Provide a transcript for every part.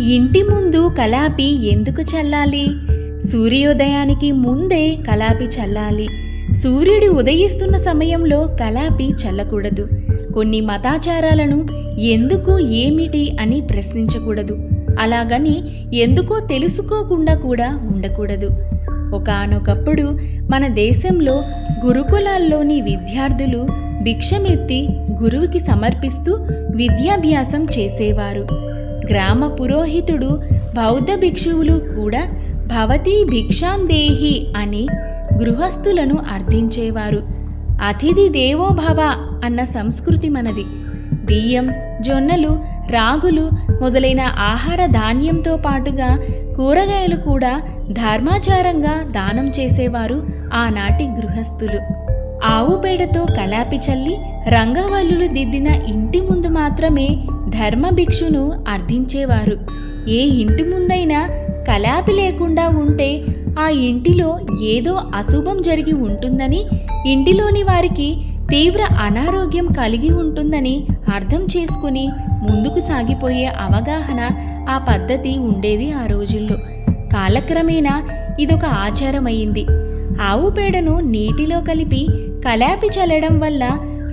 ఇంటి ముందు కలాపి ఎందుకు చల్లాలి? సూర్యోదయానికి ముందే కలాపి చల్లాలి. సూర్యుడు ఉదయిస్తున్న సమయంలో కలాపి చల్లకూడదు. కొన్ని మతాచారాలను ఎందుకు ఏమిటి అని ప్రశ్నించకూడదు. అలాగని ఎందుకో తెలుసుకోకుండా కూడా ఉండకూడదు. ఒకానొకప్పుడు మన దేశంలో గురుకులాల్లోని విద్యార్థులు భిక్షమెత్తి గురువుకి సమర్పిస్తూ విద్యాభ్యాసం చేసేవారు. గ్రామ పురోహితుడు బౌద్ధ భిక్షువులు కూడా భవతీ భిక్షాం దేహి అని గృహస్థులను అర్థించేవారు. అతిథి దేవోభవ అన్న సంస్కృతి మనది. బియ్యం జొన్నలు రాగులు మొదలైన ఆహార ధాన్యంతో పాటుగా కూరగాయలు కూడా ధర్మాచారంగా దానం చేసేవారు ఆనాటి గృహస్థులు. ఆవు పేడతో కలాపి చల్లి రంగవల్లులు దిద్దిన ఇంటి ముందు మాత్రమే ధర్మభిక్షును అర్థించేవారు. ఏ ఇంటి ముందైనా కలాపి లేకుండా ఉంటే ఆ ఇంటిలో ఏదో అశుభం జరిగి ఉంటుందని ఇంటిలోని వారికి తీవ్ర అనారోగ్యం కలిగి ఉంటుందని అర్థం చేసుకుని ముందుకు సాగిపోయే అవగాహన ఆ పద్ధతి ఉండేది ఆ రోజుల్లో. కాలక్రమేణా ఇదొక ఆచారమైంది. ఆవు పేడను నీటిలో కలిపి కలాపి చల్లడం వల్ల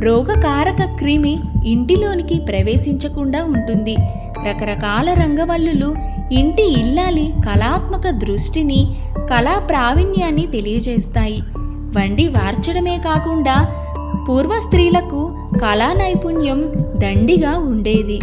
రోగకారక క్రిమి ఇంటిలోనికి ప్రవేశించకుండా ఉంటుంది. రకరకాల రంగవల్లులు ఇంటి ఇల్లాలి కళాత్మక దృష్టిని కళా ప్రావీణ్యాన్ని తెలియజేస్తాయి. వండి వార్చడమే కాకుండా పూర్వ స్త్రీలకు కళా నైపుణ్యం దండిగా ఉండేది.